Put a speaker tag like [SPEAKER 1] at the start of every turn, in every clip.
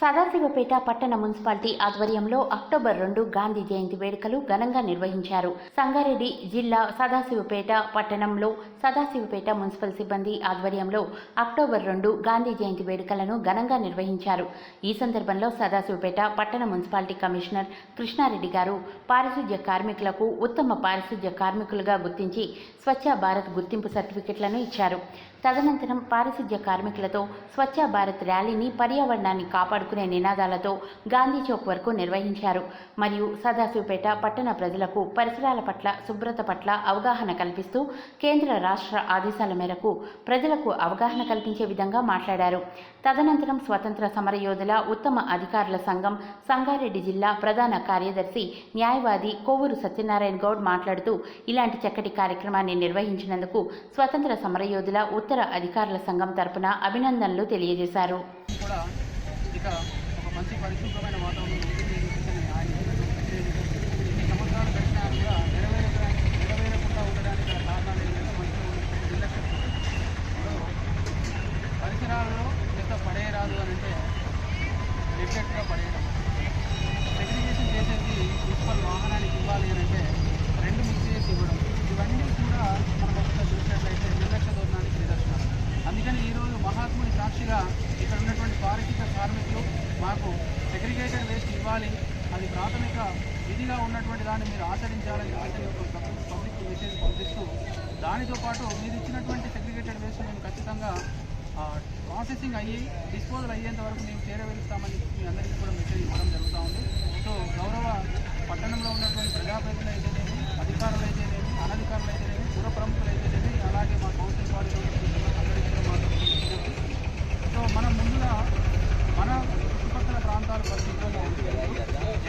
[SPEAKER 1] సదాశివపేట పట్టణ మున్సిపాలిటీ ఆధ్వర్యంలో అక్టోబర్ రెండు గాంధీ జయంతి వేడుకలు ఘనంగా నిర్వహించారు. సంగారెడ్డి జిల్లా సదాశివపేట పట్టణంలో సదాశివపేట మున్సిపల్ సిబ్బంది ఆధ్వర్యంలో అక్టోబర్ రెండు గాంధీ జయంతి వేడుకలను ఘనంగా నిర్వహించారు. ఈ సందర్భంలో సదాశివపేట పట్టణ మున్సిపాలిటీ కమిషనర్ కృష్ణారెడ్డి గారు పారిశుధ్య కార్మికులకు ఉత్తమ పారిశుధ్య కార్మికులుగా గుర్తించి స్వచ్ఛ భారత్ గుర్తింపు సర్టిఫికెట్లను ఇచ్చారు. తదనంతరం పారిశుధ్య కార్మికులతో స్వచ్ఛ భారత్ ర్యాలీని పర్యావరణాన్ని కాపాడుకునే నినాదాలతో గాంధీ చౌక్ వరకు నిర్వహించారు. మరియు సదాశివపేట పట్టణ ప్రజలకు పరిసరాల పట్ల శుభ్రత పట్ల అవగాహన కల్పిస్తూ కేంద్ర రాష్ట్ర ఆదేశాల మేరకు ప్రజలకు అవగాహన కల్పించే విధంగా మాట్లాడారు. తదనంతరం స్వతంత్ర సమరయోధుల ఉత్తమ అధికారుల సంఘం సంగారెడ్డి జిల్లా ప్రధాన కార్యదర్శి న్యాయవాది కోవూరు సత్యనారాయణ గౌడ్ మాట్లాడుతూ ఇలాంటి చక్కటి కార్యక్రమాన్ని నిర్వహించినందుకు స్వతంత్ర సమరయోధుల ఉత్తర అధికారుల సంఘం తరపున అభినందనలు తెలియజేశారు.
[SPEAKER 2] కూడా ఇక ఒక మంచి పరిశుభ్రమైన వాతావరణం ఉంటుంది ఆయన ఇన్ని సంవత్సరాలు గడిచినా కూడా నెరవేరడానికి నెరవేరకుండా ఉండడానికి గల కారణాలు ఏంటంటే మంచి నిర్లక్ష్యం ఇప్పుడు పరిసరాల్లో పడేయరాదు అని అంటే నెగ్లెక్ట్గా పడేయడం. సెగ్రిగేషన్ చేసేది మున్సిపల్ వాహనానికి ఇవ్వాలి అని అంటే రెండు మిక్స్ చేసి ఇవ్వడం. ఇవన్నీ కూడా మనం ఒకసారి చూసినట్లయితే నిర్లక్ష్య ధోరణానికి నిదర్శనం. అందుకని ఈరోజు మహాత్ముని సాక్షిగా ఇక్కడ ఉన్నటువంటి పారిశుద్ధ కార్మికులు మాకు సెగ్రిగేటెడ్ వేస్ట్ ఇవ్వాలి. అది ప్రాథమిక విధిగా ఉన్నటువంటి దాన్ని మీరు ఆచరించాలని చెప్పేసి పబ్లిక్ మెసేజ్ పంపిస్తూ దానితో పాటు మీరు ఇచ్చినటువంటి సెగ్రిగేటెడ్ వేస్ట్ మేము ఖచ్చితంగా ప్రాసెసింగ్ అయ్యి డిస్పోజల్ అయ్యేంత వరకు మేము చేరవేలుస్తామని మీ అందరికీ కూడా మెసేజ్ ఇవ్వడం జరుగుతూ ఉంది. సో గౌరవ పట్టణంలో ఉన్నటువంటి ప్రజాప్రతినిధులు అయితేనేమి అధికారులు అయితేనేమి అనధికారులు అయితేనేమి పుర ప్రముఖులు అయితేనేమి అలాగే మా కౌన్సిల్ బాడీలో ఉన్నటువంటి అందరికీ కూడా మాకు విజ్ఞప్తి. సో మనం ముందుగా మన చుట్టుపక్కల ప్రాంతాలు పరిశుభ్రంగా ఉంటే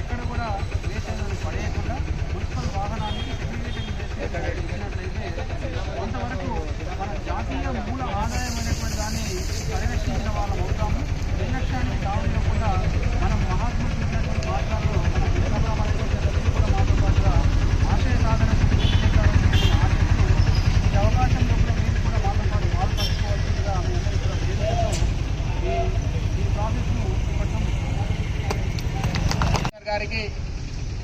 [SPEAKER 2] ఎక్కడ కూడా వేస్ట్ అయినది పడేయకుండా మున్సిపల్ వాహనానికి సెగ్రిగేటెడ్ వేస్ట్ ఇచ్చినట్లయితే కొంతవరకు మన జాతీయ మూల ఆదాయమైనటువంటి దాన్ని పరిరక్షించిన వాళ్ళం అవుతాము నిర్లక్ష్యానికి తావివ్వకుండా మనం మహాత్ములు చూసినటువంటి మార్గాల్లో మన విశ్రామం అనేటువంటి ప్రజలు కూడా మాతో పాటుగా ఆశయ సాధనకు కృషి చేస్తారని ఆశిస్తూ ఈ అవకాశంలో కూడా మీరు కూడా మాతో పాటు పాల్పంచుకోవాల్సిందిగా మీ అందరికీ కూడా వేడుకుంటూ ఈ ఈ ప్రాజెక్టును ఇవ్వటం గారికి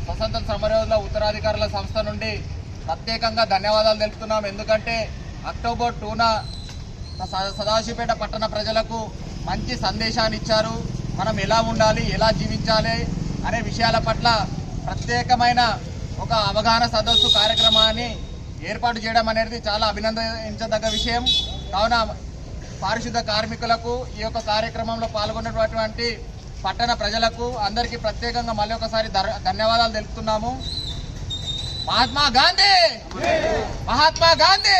[SPEAKER 2] స్వతంత్ర సమరయోధుల ఉత్తరాధికారుల సంస్థ నుండి ప్రత్యేకంగా ధన్యవాదాలు తెలుపుతున్నాం. ఎందుకంటే అక్టోబర్ టూన సదాశివపేట పట్టణ ప్రజలకు మంచి సందేశాన్ని ఇచ్చారు. మనం ఎలా ఉండాలి ఎలా జీవించాలి అనే విషయాల పట్ల ప్రత్యేకమైన ఒక అవగాహన సదస్సు కార్యక్రమాన్ని ఏర్పాటు చేయడం అనేది చాలా అభినందించదగ్గ విషయం. కావున పారిశుద్ధ కార్మికులకు ఈ యొక్క కార్యక్రమంలో పాల్గొన్నటువంటి పట్టణ ప్రజలకు అందరికీ ప్రత్యేకంగా మళ్ళీ ఒకసారి ధన్యవాదాలు తెలుపుతున్నాము. మహాత్మా గాంధీ! మహాత్మా గాంధీ!